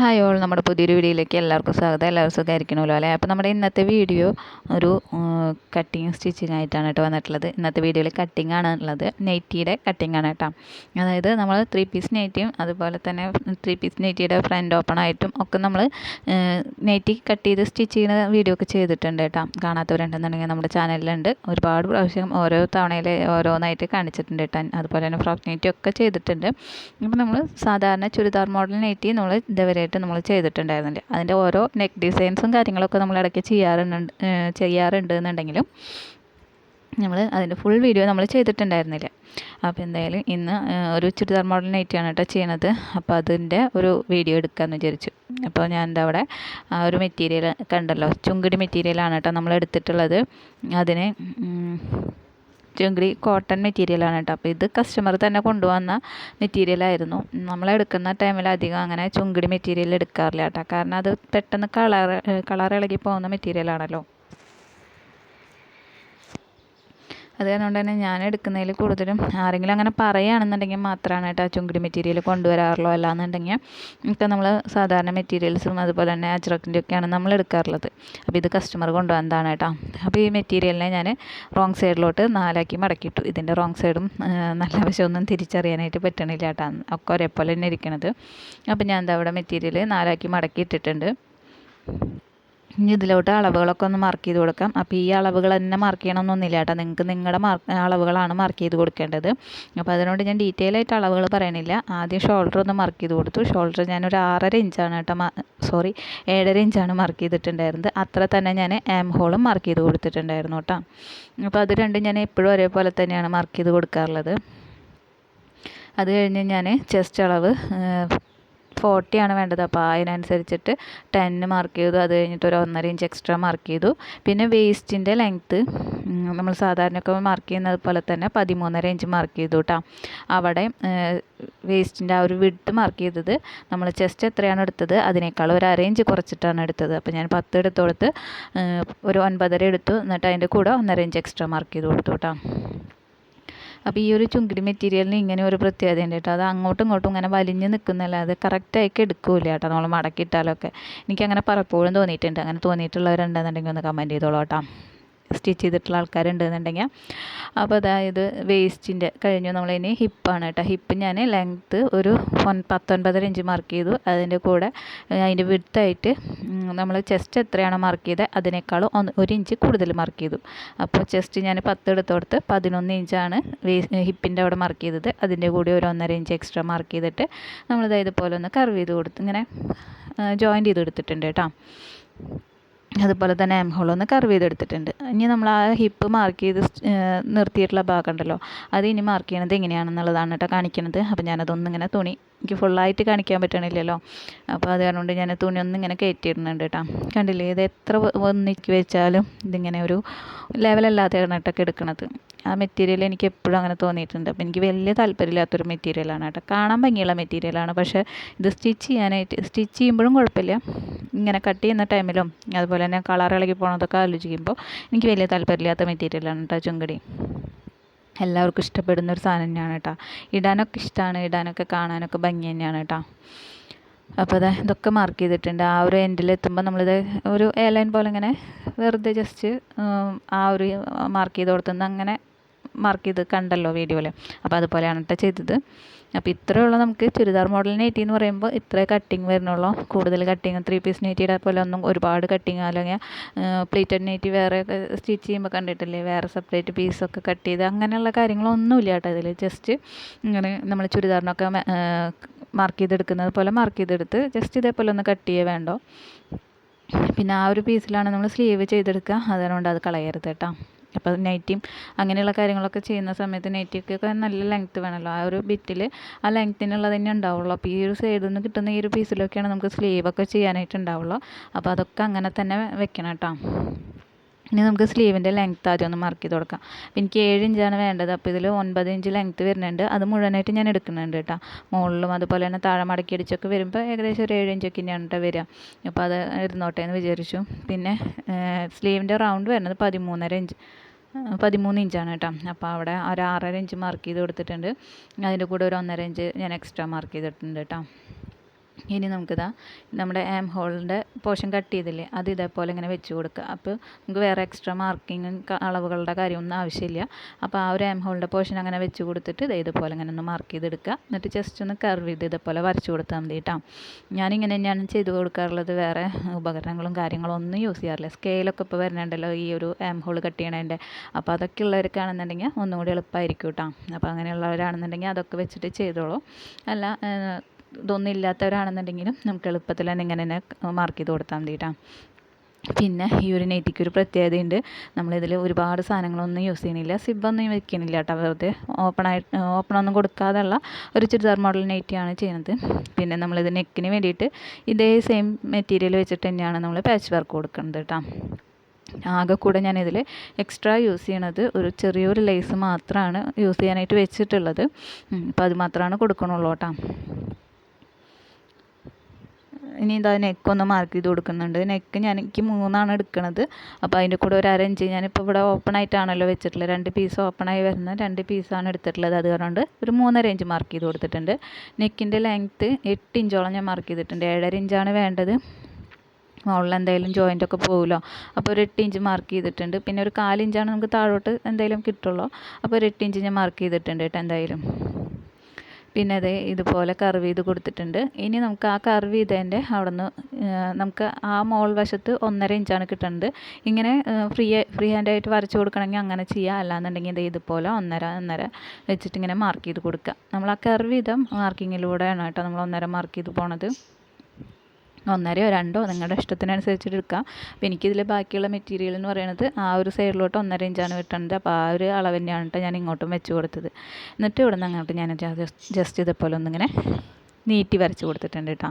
Hi all. നമ്മുടെ പുതിയൊരു വീഡിയോയിലേക്ക് എല്ലാവർക്കും സ്വാഗതം. എല്ലാവർക്കും സുഖമായിരിക്കണമല്ലോ അല്ലേ? അപ്പോൾ നമ്മുടെ ഇന്നത്തെ വീഡിയോ ഒരു കട്ടിങ് സ്റ്റിച്ചിങ് ആയിട്ടാണ് കേട്ടോ വന്നിട്ടുള്ളത്. ഇന്നത്തെ വീഡിയോയിൽ കട്ടിങ് ആണ് ഉള്ളത്. നെയ്റ്റിയുടെ കട്ടിങ് ആണ് കേട്ടോ. അതായത് നമ്മൾ ത്രീ പീസ് നെയ്റ്റിയും അതുപോലെ തന്നെ ത്രീ പീസ് നെയ്റ്റിയുടെ ഫ്രണ്ട് ഓപ്പൺ ആയിട്ടും ഒക്കെ നമ്മൾ നെയ്റ്റി കട്ട് ചെയ്ത് സ്റ്റിച്ച് ചെയ്യുന്ന വീഡിയോ ഒക്കെ ചെയ്തിട്ടുണ്ട് കേട്ടോ. കാണാത്തവരുണ്ടെന്നുണ്ടെങ്കിൽ നമ്മുടെ ചാനലിലുണ്ട്. ഒരുപാട് പ്രാവശ്യം ഓരോ തവണയിൽ ഓരോന്നായിട്ട് കാണിച്ചിട്ടുണ്ട് കേട്ടോ. അതുപോലെ തന്നെ ഫ്രോക്ക് നെയ്റ്റി ഒക്കെ ചെയ്തിട്ടുണ്ട്. അപ്പോൾ നമ്മൾ സാധാരണ ചുരിദാർ മോഡൽ നെയ്റ്റി നമ്മൾ ഇതുവരെയായിട്ട് നമ്മൾ ചെയ്തിട്ടുണ്ടായിരുന്നില്ല. അതിന്റെ ഓരോ നെക്ക് ഡിസൈൻസും കാര്യങ്ങളൊക്കെ നമ്മൾ ഇടയ്ക്ക് ചെയ്യാറുണ്ട് ചെയ്യാറുണ്ട് എന്നുണ്ടെങ്കിലും നമ്മൾ അതിന്റെ ഫുൾ വീഡിയോ നമ്മൾ ചെയ്തിട്ടുണ്ടായിരുന്നില്ല. അപ്പോൾ എന്തായാലും ഇന്ന് ഒരു ചുരിദാർ മോഡൽ നൈറ്റിയാണ് കേട്ടോ ചെയ്യണത്. അപ്പോൾ അതിന്റെ ഒരു വീഡിയോ എടുക്കാമെന്ന് വിചാരിച്ചു. അപ്പോൾ ഞാൻ എന്താ അവിടെ ആ ഒരു മെറ്റീരിയൽ കണ്ടല്ലോ. ചുങ്കിടി മെറ്റീരിയലാണ് കേട്ടോ നമ്മൾ എടുത്തിട്ടുള്ളത്. അതിന് ചുങ്കിടി കോട്ടൺ മെറ്റീരിയലാണ് കേട്ടോ. അപ്പോൾ ഇത് കസ്റ്റമർ തന്നെ കൊണ്ടുവന്ന മെറ്റീരിയലായിരുന്നു നമ്മൾ എടുക്കുന്ന ടൈമിൽ അധികം അങ്ങനെ ചുങ്കിടി മെറ്റീരിയൽ എടുക്കാറില്ല കേട്ടോ. കാരണം അത് പെട്ടെന്ന് കളർ കളർ ഇളകി പോകുന്ന മെറ്റീരിയലാണല്ലോ അത് കാരണം തന്നെ ഞാൻ എടുക്കുന്നതിൽ കൂടുതലും ആരെങ്കിലും അങ്ങനെ പറയുകയാണെന്നുണ്ടെങ്കിൽ മാത്രമാണ് കേട്ടോ ചുങ്കിടി മെറ്റീരിയൽ കൊണ്ടുവരാറുള്ളൂ. അല്ലാന്നുണ്ടെങ്കിൽ ഒക്കെ നമ്മൾ സാധാരണ മെറ്റീരിയൽസും അതുപോലെ തന്നെ അജ്രക്കിന്റെ ഒക്കെയാണ് നമ്മൾ എടുക്കാറുള്ളത്. അപ്പോൾ ഇത് കസ്റ്റമർ കൊണ്ടുവന്നതാണ് കേട്ടോ. അപ്പോൾ ഈ മെറ്റീരിയലിനെ ഞാൻ റോങ് സൈഡിലോട്ട് നാലാക്കി മടക്കിയിട്ടു. ഇതിന്റെ റോങ് സൈഡും നല്ല വശമൊന്നും തിരിച്ചറിയാനായിട്ട് പറ്റണില്ല കേട്ടോ. ഒക്കെ ഒരേപോലെ തന്നെ ഇരിക്കണത്. അപ്പോൾ ഞാൻ എന്താ അവിടെ മെറ്റീരിയൽ നാലാക്കി മടക്കി ഇട്ടിട്ടുണ്ട് ഇനി ഇതിലോട്ട് അളവുകളൊക്കെ ഒന്ന് മാർക്ക് ചെയ്ത് കൊടുക്കാം. അപ്പോൾ ഈ അളവുകൾ തന്നെ മാർക്ക് ചെയ്യണമെന്നൊന്നുമില്ല കേട്ടോ. നിങ്ങൾക്ക് നിങ്ങളുടെ മാർക്ക് അളവുകളാണ് മാർക്ക് ചെയ്ത് കൊടുക്കേണ്ടത്. അപ്പോൾ അതിനോട് ഞാൻ ഡീറ്റെയിൽ ആയിട്ട് അളവുകൾ പറയണില്ല. ആദ്യം ഷോൾഡർ ഒന്ന് മാർക്ക് ചെയ്ത് കൊടുത്തു. ഷോൾഡർ ഞാനൊരു ആറര ഇഞ്ചാണ് കേട്ടോ സോറി ഏഴര ഇഞ്ചാണ് മാർക്ക് ചെയ്തിട്ടുണ്ടായിരുന്നത്. അത്ര തന്നെ ഞാൻ ആം ഹോളും മാർക്ക് ചെയ്ത് കൊടുത്തിട്ടുണ്ടായിരുന്നു കേട്ടോ. അപ്പോൾ അത് രണ്ടും ഞാൻ എപ്പോഴും ഒരേപോലെ തന്നെയാണ് മാർക്ക് ചെയ്ത് കൊടുക്കാറുള്ളത്. അത് കഴിഞ്ഞ് ഞാൻ ചെസ്റ്റ് അളവ് ഫോർട്ടിയാണ് വേണ്ടത്. അപ്പോൾ അതിനനുസരിച്ചിട്ട് ടെന്ന് മാർക്ക് ചെയ്തു. അത് കഴിഞ്ഞിട്ട് ഒരു ഒന്നര ഇഞ്ച് എക്സ്ട്രാ മാർക്ക് ചെയ്തു. പിന്നെ വേസ്റ്റിന്റെ ലെങ്ത്ത് നമ്മൾ സാധാരണയൊക്കെ മാർക്ക് ചെയ്യുന്നത് പോലെ തന്നെ പതിമൂന്നര ഇഞ്ച് മാർക്ക് ചെയ്തു കേട്ടോ അവിടെ വേസ്റ്റിന്റെ ആ ഒരു വിഡ്ത്ത് മാർക്ക് ചെയ്തത് നമ്മൾ ചെസ്റ്റ് എത്രയാണ് എടുത്തത്? അതിനേക്കാൾ ഒരു അര ഇഞ്ച് കുറച്ചിട്ടാണ് എടുത്തത്. അപ്പോൾ ഞാൻ പത്ത് എടുത്തോടുത്ത് ഒരു ഒൻപതര എടുത്തു. എന്നിട്ട് അതിന്റെ കൂടെ ഒന്നര ഇഞ്ച് എക്സ്ട്രാ മാർക്ക് ചെയ്ത് കൊടുത്തു കേട്ടോ അപ്പോൾ ഈ ഒരു ചുങ്കിടി മെറ്റീരിയലിന് ഇങ്ങനെ ഒരു പ്രത്യേകത ഉണ്ട് കേട്ടോ. അത് അങ്ങോട്ടും ഇങ്ങോട്ടും ഇങ്ങനെ വലിഞ്ഞ് നിൽക്കുന്നല്ലാതെ കറക്റ്റായിട്ട് എടുക്കില്ല കേട്ടോ നമ്മൾ മടക്കിയിട്ടാലൊക്കെ. എനിക്കങ്ങനെ പലപ്പോഴും തോന്നിയിട്ടുണ്ട്. അങ്ങനെ തോന്നിയിട്ടുള്ളവരുണ്ടെന്നുണ്ടെങ്കിൽ ഒന്ന് കമന്റ് ചെയ്തോളൂ കേട്ടോ. സ്റ്റിച്ച് ചെയ്തിട്ടുള്ള ആൾക്കാരുണ്ടെന്നുണ്ടെങ്കിൽ അപ്പോൾ അതായത് വേസ്റ്റിന്റെ കഴിഞ്ഞു. നമ്മളിനി ഹിപ്പാണ് കേട്ടോ. ഹിപ്പ് ഞാൻ ലെങ്ത്ത് ഒരു പത്തൊൻപതര ഇഞ്ച് മാർക്ക് ചെയ്തു. അതിന്റെ കൂടെ അതിന്റെ വിടുത്തായിട്ട് നമ്മൾ ചെസ്റ്റ് എത്രയാണോ മാർക്ക് ചെയ്തത് അതിനേക്കാളും ഒന്ന് ഒരു ഇഞ്ച് കൂടുതൽ മാർക്ക് ചെയ്തു. അപ്പോൾ ചെസ്റ്റ് ഞാൻ പത്ത് എടുത്തോടത്ത് പതിനൊന്ന് ഇഞ്ചാണ് വേസ് ഹിപ്പിന്റെ അവിടെ മാർക്ക് ചെയ്തത്. അതിന്റെ കൂടി ഒരു ഒന്നര ഇഞ്ച് എക്സ്ട്രാ മാർക്ക് ചെയ്തിട്ട് നമ്മളിതായതുപോലെ ഒന്ന് കർവ് ചെയ്ത് കൊടുത്ത് ഇങ്ങനെ ജോയിന്റ് ചെയ്ത് എടുത്തിട്ടുണ്ട് കേട്ടോ. അതുപോലെ തന്നെ എം ഹോൾ ഒന്ന് കർവ് ചെയ്തെടുത്തിട്ടുണ്ട്. ഇനി നമ്മൾ ആ ഹിപ്പ് മാർക്ക് ചെയ്ത് നിർത്തിയിട്ടുള്ള ഭാഗം ഉണ്ടല്ലോ അത് ഇനി മാർക്ക് ചെയ്യണത് എങ്ങനെയാണെന്നുള്ളതാണ് കേട്ടോ കാണിക്കുന്നത് അപ്പോൾ ഞാനതൊന്നിങ്ങനെ തുണി എനിക്ക് ഫുള്ളായിട്ട് കാണിക്കാൻ പറ്റണില്ലല്ലോ. അപ്പോൾ അത് കാരണം ഞാൻ തുണി ഒന്നും ഇങ്ങനെ കയറ്റിയിടുന്നുണ്ട് കേട്ടോ. കണ്ടില്ലേ ഇത് എത്ര ഒന്നിക്ക് വെച്ചാലും ഇതിങ്ങനെ ഒരു ലെവലല്ലാതെയാണ് കേട്ടോ എടുക്കണത് ആ മെറ്റീരിയൽ എനിക്ക് എപ്പോഴും അങ്ങനെ തോന്നിയിട്ടുണ്ട്. അപ്പോൾ എനിക്ക് വലിയ താല്പര്യമില്ലാത്തൊരു മെറ്റീരിയലാണ് കേട്ടോ. കാണാൻ ഭംഗിയുള്ള മെറ്റീരിയലാണ് പക്ഷേ ഇത് സ്റ്റിച്ച് ചെയ്യാനായിട്ട് സ്റ്റിച്ച് ചെയ്യുമ്പോഴും കുഴപ്പമില്ല. ഇങ്ങനെ കട്ട് ചെയ്യുന്ന ടൈമിലും അതുപോലെ തന്നെ കളർ ഇളകി പോകണതൊക്കെ ആലോചിക്കുമ്പോൾ എനിക്ക് വലിയ താല്പര്യമില്ലാത്ത മെറ്റീരിയലാണ് കേട്ടോ ചുങ്കടി. എല്ലാവർക്കും ഇഷ്ടപ്പെടുന്ന ഒരു സാധനം തന്നെയാണ് കേട്ടോ. ഇടാനൊക്കെ ഇഷ്ടമാണ് ഇടാനൊക്കെ കാണാനൊക്കെ ഭംഗി തന്നെയാണ് കേട്ടോ. അപ്പോൾ അതാ ഇതൊക്കെ മാർക്ക് ചെയ്തിട്ടുണ്ട്. ആ ഒരു എൻഡിൽ എത്തുമ്പോൾ നമ്മളിത് ഒരു എയർലൈൻ പോലെ ഇങ്ങനെ വെറുതെ ജസ്റ്റ് ആ ഒരു മാർക്ക് ചെയ്ത് കൊടുത്തുനിന്ന് അങ്ങനെ മാർക്ക് ചെയ്ത് കണ്ടല്ലോ വീഡിയോയിൽ അപ്പോൾ അതുപോലെയാണ് കേട്ടോ ചെയ്തത്. അപ്പോൾ ഇത്രയേ ഉള്ളൂ നമുക്ക് ചുരിദാർ മോഡൽ നെറ്റി എന്ന് പറയുമ്പോൾ ഇത്രേ കട്ടിങ് വരുന്നുള്ളൂ. കൂടുതൽ കട്ടിങ് ത്രീ പീസ് നെറ്റിയുടെ പോലെ ഒന്നും ഒരുപാട് കട്ടിങ് അല്ലെങ്കിൽ പ്ലേറ്റഡ് നെറ്റി വേറെ സ്റ്റിച്ച് ചെയ്യുമ്പോൾ കണ്ടിട്ടില്ലേ? വേറെ സെപ്പറേറ്റ് പീസൊക്കെ കട്ട് ചെയ്ത് അങ്ങനെയുള്ള കാര്യങ്ങളൊന്നുമില്ല കേട്ടോ ഇതിൽ ജസ്റ്റ് ഇങ്ങനെ നമ്മൾ ചുരിദാറിനൊക്കെ മാർക്ക് ചെയ്തെടുക്കുന്നത് പോലെ മാർക്ക് ചെയ്തെടുത്ത് ജസ്റ്റ് ഇതേപോലെ ഒന്ന് കട്ട് ചെയ്യേ വേണ്ടോ. പിന്നെ ആ ഒരു പീസിലാണ് നമ്മൾ സ്ലീവ് ചെയ്തെടുക്കുക. അതുകൊണ്ട് അത് കളയരുത് കേട്ടോ അപ്പോൾ നൈറ്റിയും അങ്ങനെയുള്ള കാര്യങ്ങളൊക്കെ ചെയ്യുന്ന സമയത്ത് നൈറ്റിയൊക്കെ നല്ല ലെങ്ത്ത് വേണമല്ലോ ആ ഒരു ബിറ്റിൽ ആ ലെങ്ത്തിനുള്ളത് തന്നെ ഉണ്ടാവുള്ളൂ. അപ്പോൾ ഈ ഒരു സൈഡിൽ നിന്ന് കിട്ടുന്ന ഈ ഒരു പീസിലൊക്കെയാണ് നമുക്ക് സ്ലീവൊക്കെ ചെയ്യാനായിട്ട് ഉണ്ടാവുള്ളൂ. അപ്പോൾ അതൊക്കെ അങ്ങനെ തന്നെ വെക്കണം കേട്ടോ. ഇനി നമുക്ക് സ്ലീവിന്റെ ലെങ്ത്ത് ആദ്യം ഒന്ന് മാർക്ക് ചെയ്ത് കൊടുക്കാം. എനിക്ക് ഏഴ് ഇഞ്ചാണ് വേണ്ടത്. അപ്പോൾ ഇതിൽ ഒൻപത് ഇഞ്ച് ലെങ്ത്ത് വരുന്നുണ്ട്. അത് മുഴുവനായിട്ട് ഞാൻ എടുക്കുന്നുണ്ട് കേട്ടോ. മുകളിലും അതുപോലെ തന്നെ താഴെ മടക്കി അടിച്ചൊക്കെ വരുമ്പോൾ ഏകദേശം ഒരു ഏഴ് ഇഞ്ചൊക്കെ തന്നെയാണ് കേട്ടോ വരിക. അപ്പോൾ അത് ഇരുന്നോട്ടെ എന്ന് വിചാരിച്ചു. പിന്നെ സ്ലീവിന്റെ റൗണ്ട് വരുന്നത് പതിമൂന്നര ഇഞ്ച് പതിമൂന്ന് ഇഞ്ചാണ് കേട്ടോ. അപ്പോൾ അവിടെ ഒരു ആറര ഇഞ്ച് മാർക്ക് ചെയ്ത് കൊടുത്തിട്ടുണ്ട്. അതിന്റെ കൂടെ ഒരു ഒന്നര ഇഞ്ച് ഞാൻ എക്സ്ട്രാ മാർക്ക് ചെയ്തിട്ടുണ്ട് കേട്ടോ. ഇനി നമുക്കിതാ നമ്മുടെ ആം ഹോളിന്റെ പോർഷൻ കട്ട് ചെയ്തില്ലേ? അത് ഇതേപോലെ ഇങ്ങനെ വെച്ച് കൊടുക്കുക. അപ്പോൾ നമുക്ക് വേറെ എക്സ്ട്രാ മാർക്കിങ്ങും അളവുകളുടെ കാര്യമൊന്നും ആവശ്യമില്ല. അപ്പോൾ ആ ഒരു ആം ഹോളിന്റെ പോർഷൻ അങ്ങനെ വെച്ച് കൊടുത്തിട്ട് ഇത് ഇതുപോലെ ഇങ്ങനെ ഒന്ന് മാർക്ക് ചെയ്തെടുക്കുക. എന്നിട്ട് ജസ്റ്റ് ഒന്ന് കർവ് ചെയ്ത് ഇതേപോലെ വരച്ച് കൊടുത്താൽ മതി കേട്ടോ. ഞാനിങ്ങനെ തന്നെയാണ് ചെയ്ത് കൊടുക്കാറുള്ളത്. വേറെ ഉപകരണങ്ങളും കാര്യങ്ങളും ഒന്നും യൂസ് ചെയ്യാറില്ല. സ്കെയിലൊക്കെ ഇപ്പോൾ വരുന്നുണ്ടല്ലോ ഈ ഒരു ആം ഹോൾ കട്ട് ചെയ്യണതിന്റെ അപ്പോൾ അതൊക്കെ ഉള്ളവർക്കാണെന്നുണ്ടെങ്കിൽ ഒന്നും കൂടി എളുപ്പമായിരിക്കും കേട്ടോ. അപ്പോൾ അങ്ങനെയുള്ളവരാണെന്നുണ്ടെങ്കിൽ അതൊക്കെ വെച്ചിട്ട് ചെയ്തോളൂ. അല്ല ഇതൊന്നും ഇല്ലാത്തവരാണെന്നുണ്ടെങ്കിലും നമുക്ക് എളുപ്പത്തിൽ തന്നെ ഇങ്ങനെ തന്നെ മാർക്ക് ചെയ്ത് കൊടുത്താൽ മതി കേട്ടോ പിന്നെ യൂറിനേറ്റിക്ക് ഒരു പ്രത്യേകതയുണ്ട്. നമ്മളിതിൽ ഒരുപാട് സാധനങ്ങളൊന്നും യൂസ് ചെയ്യണില്ല സിബൊന്നും വെക്കണില്ല കേട്ടോ വെറുതെ ഓപ്പണായിട്ട് ഓപ്പണൊന്നും കൊടുക്കാതെയുള്ള ഒരു ചുരിദാർ മോഡൽ നെറ്റിയാണ് ചെയ്യുന്നത്. പിന്നെ നമ്മളിത് നെക്കിന് വേണ്ടിയിട്ട് ഇതേ സെയിം മെറ്റീരിയൽ വെച്ചിട്ട് തന്നെയാണ് നമ്മൾ പാച്ച് വർക്ക് കൊടുക്കുന്നത് കേട്ടോ ആകെ കൂടെ ഞാനിതിൽ എക്സ്ട്രാ യൂസ് ചെയ്യണത് ഒരു ചെറിയൊരു ലേസ് മാത്രമാണ് യൂസ് ചെയ്യാനായിട്ട് വെച്ചിട്ടുള്ളത്. അപ്പോൾ അത് മാത്രമാണ് കൊടുക്കണുള്ളൂ കേട്ടോ ഇനി ഇതാ നെക്ക് ഒന്ന് മാർക്ക് ചെയ്ത് കൊടുക്കുന്നുണ്ട്. നെക്ക് ഞാൻ എനിക്ക് മൂന്നാണ് എടുക്കുന്നത് അപ്പോൾ അതിന്റെ കൂടെ ഒരു അര ഇഞ്ച് ഞാനിപ്പോൾ ഇവിടെ ഓപ്പൺ ആയിട്ടാണല്ലോ വെച്ചിട്ടുള്ളത്. രണ്ട് പീസ് ഓപ്പൺ ആയി വരുന്ന രണ്ട് പീസാണ് എടുത്തിട്ടുള്ളത്. അത് കാരണം ഒരു മൂന്നര ഇഞ്ച് മാർക്ക് ചെയ്ത് കൊടുത്തിട്ടുണ്ട്. നെക്കിന്റെ ലെങ്ത്ത് എട്ട് ഇഞ്ചോളം ഞാൻ മാർക്ക് ചെയ്തിട്ടുണ്ട്. ഏഴര ഇഞ്ചാണ് വേണ്ടത്. മുകളിൽ എന്തായാലും ജോയിന്റ് ഒക്കെ പോകുമല്ലോ അപ്പോൾ ഒരു എട്ട് ഇഞ്ച് മാർക്ക് ചെയ്തിട്ടുണ്ട്. പിന്നെ ഒരു കാലിഞ്ചാണ് നമുക്ക് താഴോട്ട് എന്തായാലും കിട്ടുള്ളൂ. അപ്പോൾ ഒരു എട്ട് ഇഞ്ച് ഞാൻ മാർക്ക് ചെയ്തിട്ടുണ്ട് കേട്ടോ എന്തായാലും. പിന്നെ അതേ ഇതുപോലെ കർവ് ചെയ്ത് കൊടുത്തിട്ടുണ്ട്. ഇനി നമുക്ക് ആ കർവ് ചെയ്തതിന്റെ അവിടെ നിന്ന് നമുക്ക് ആ മോൾ വശത്ത് ഒന്നര ഇഞ്ചാണ് കിട്ടുന്നത് ഇങ്ങനെ ഫ്രീ ഫ്രീ ഹാൻഡ് ആയിട്ട് വരച്ച് കൊടുക്കണമെങ്കിൽ അങ്ങനെ ചെയ്യുക അല്ലാന്നുണ്ടെങ്കിൽ ഇത് ഇതുപോലെ ഒന്നര ഒന്നര വെച്ചിട്ട് ഇങ്ങനെ മാർക്ക് ചെയ്ത് കൊടുക്കുക. നമ്മൾ ആ കർവ് ചെയ്ത മാർക്കിങ്ങിലൂടെയാണ് കേട്ടോ നമ്മൾ ഒന്നര മാർക്ക് ചെയ്ത് പോണത്. ഒന്നരയോ രണ്ടോ നിങ്ങളുടെ ഇഷ്ടത്തിനനുസരിച്ചിട്ട് എടുക്കാം അപ്പോൾ എനിക്കിതിൽ ബാക്കിയുള്ള മെറ്റീരിയൽ എന്ന് പറയുന്നത് ആ ഒരു സൈഡിലോട്ട് ഒന്നര ഇഞ്ചാണ് വെട്ടേണ്ടത് അപ്പോൾ ആ ഒരു അളവ് തന്നെയാണ് ഞാൻ ഇങ്ങോട്ടും വെച്ച് കൊടുത്തത്. എന്നിട്ട് ഇവിടെ നിന്ന് അങ്ങോട്ട് ഞാൻ ജസ്റ്റ് ഇതേപോലെ ഒന്നിങ്ങനെ നീട്ടി വരച്ച് കൊടുത്തിട്ടുണ്ട് കേട്ടോ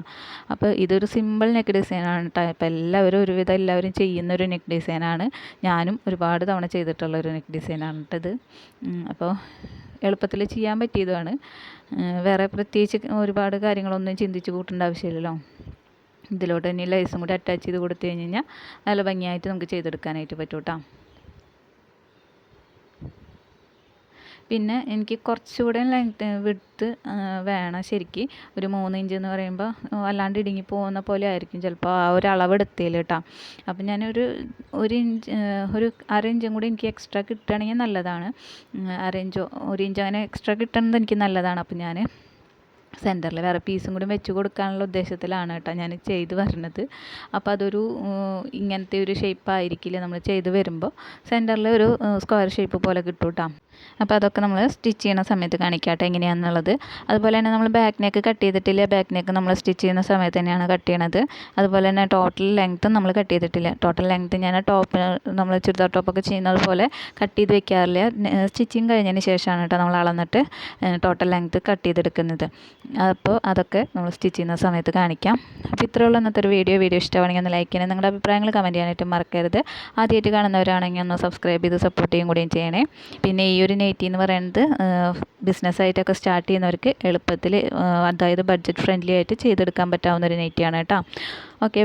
അപ്പോൾ ഇതൊരു സിമ്പിൾ നെക്ക് ഡിസൈനാണ് കേട്ടോ ഇപ്പോൾ എല്ലാവരും ഒരുവിധം എല്ലാവരും ചെയ്യുന്ന ഒരു നെക്ക് ഡിസൈനാണ് ഞാനും ഒരുപാട് തവണ ചെയ്തിട്ടുള്ള ഒരു നെക്ക് ഡിസൈനാണ് കേട്ടത് അപ്പോൾ എളുപ്പത്തിൽ ചെയ്യാൻ പറ്റിയതുമാണ്. വേറെ പ്രത്യേകിച്ച് ഒരുപാട് കാര്യങ്ങളൊന്നും ചിന്തിച്ച് കൂട്ടേണ്ട ആവശ്യമില്ലല്ലോ. ഇതിലോട്ട് തന്നെ ലൈസും കൂടി അറ്റാച്ച് ചെയ്ത് കൊടുത്തു കഴിഞ്ഞ് കഴിഞ്ഞാൽ നല്ല ഭംഗിയായിട്ട് നമുക്ക് ചെയ്തെടുക്കാനായിട്ട് പറ്റും കേട്ടോ പിന്നെ എനിക്ക് കുറച്ചുകൂടെ ലെങ്ത് വിടുത്ത് വേണം ശരിക്ക്. ഒരു മൂന്ന് ഇഞ്ച് എന്ന് പറയുമ്പോൾ അല്ലാണ്ട് ഇടുങ്ങി പോകുന്ന പോലെ ആയിരിക്കും ചിലപ്പോൾ ആ ഒരു അളവ് എടുത്തേൽ കേട്ടോ. അപ്പം ഞാനൊരു ഒരു ഇഞ്ച് ഒരു അര ഇഞ്ചും കൂടി എനിക്ക് എക്സ്ട്രാ കിട്ടുകയാണെങ്കിൽ നല്ലതാണ്. അര ഇഞ്ചോ ഒരു ഇഞ്ച് അങ്ങനെ എക്സ്ട്രാ കിട്ടുന്നത് എനിക്ക് നല്ലതാണ്. അപ്പം ഞാൻ സെന്ററിൽ വേറെ പീസും കൂടി വെച്ച് കൊടുക്കാനുള്ള ഉദ്ദേശത്തിലാണ് കേട്ടോ ഞാൻ ചെയ്ത് വരണത് അപ്പോൾ അതൊരു ഇങ്ങനത്തെ ഒരു ഷേപ്പ് ആയിരിക്കില്ല നമ്മൾ ചെയ്ത് വരുമ്പോൾ. സെന്ററിൽ ഒരു സ്ക്വയർ ഷേപ്പ് പോലെ കിട്ടും കേട്ടോ. അപ്പോൾ അതൊക്കെ നമ്മൾ സ്റ്റിച്ച് ചെയ്യുന്ന സമയത്ത് കാണിക്കാട്ടെ കേട്ടോ എങ്ങനെയാണെന്നുള്ളത് അതുപോലെ തന്നെ നമ്മൾ ബാക്ക് നെക്ക് കട്ട് ചെയ്തിട്ടില്ല. ബാക്ക് നെക്ക് നമ്മൾ സ്റ്റിച്ച് ചെയ്യുന്ന സമയത്ത് തന്നെയാണ് കട്ട് ചെയ്യണത്. അതുപോലെ തന്നെ ടോട്ടൽ ലെങ്ത്തും നമ്മൾ കട്ട് ചെയ്തിട്ടില്ല. ടോട്ടൽ ലെങ്ത്ത് ഞാൻ ടോപ്പ് നമ്മൾ ചുരിദാർ ടോപ്പൊക്കെ ചെയ്യുന്നത് പോലെ കട്ട് ചെയ്ത് വെക്കാറില്ല. സ്റ്റിച്ചിങ് കഴിഞ്ഞതിന് ശേഷമാണ് കേട്ടോ നമ്മൾ അളന്നിട്ട് ടോട്ടൽ ലെങ്ത്ത് കട്ട് ചെയ്തെടുക്കുന്നത്. അപ്പോൾ അതൊക്കെ നമ്മൾ സ്റ്റിച്ച് ചെയ്യുന്ന സമയത്ത് കാണിക്കാം. അപ്പോൾ ഇത്രയേ ഉള്ളൂ ഇന്നത്തെ ഒരു വീഡിയോ വീഡിയോ ഇഷ്ടമാണെങ്കിൽ ഒന്ന് ലൈക്ക് ചെയ്യണേ. നിങ്ങളുടെ അഭിപ്രായങ്ങൾ കമന്റ് ചെയ്യാനായിട്ട് മറക്കരുത്. ആദ്യമായിട്ട് കാണുന്നവരാണെങ്കിൽ ഒന്ന് സബ്സ്ക്രൈബ് ചെയ്ത് സപ്പോർട്ട് ചെയ്യും കൂടിയും ചെയ്യണേ. പിന്നെ ഈ ഒരു നെയ്റ്റി എന്ന് പറയുന്നത് ബിസിനസ്സായിട്ടൊക്കെ സ്റ്റാർട്ട് ചെയ്യുന്നവർക്ക് എളുപ്പത്തിൽ അതായത് ബഡ്ജറ്റ് ഫ്രണ്ട്ലി ആയിട്ട് ചെയ്തെടുക്കാൻ പറ്റാവുന്ന ഒരു നെയ്റ്റിയാണ് കേട്ടോ. ഓക്കെ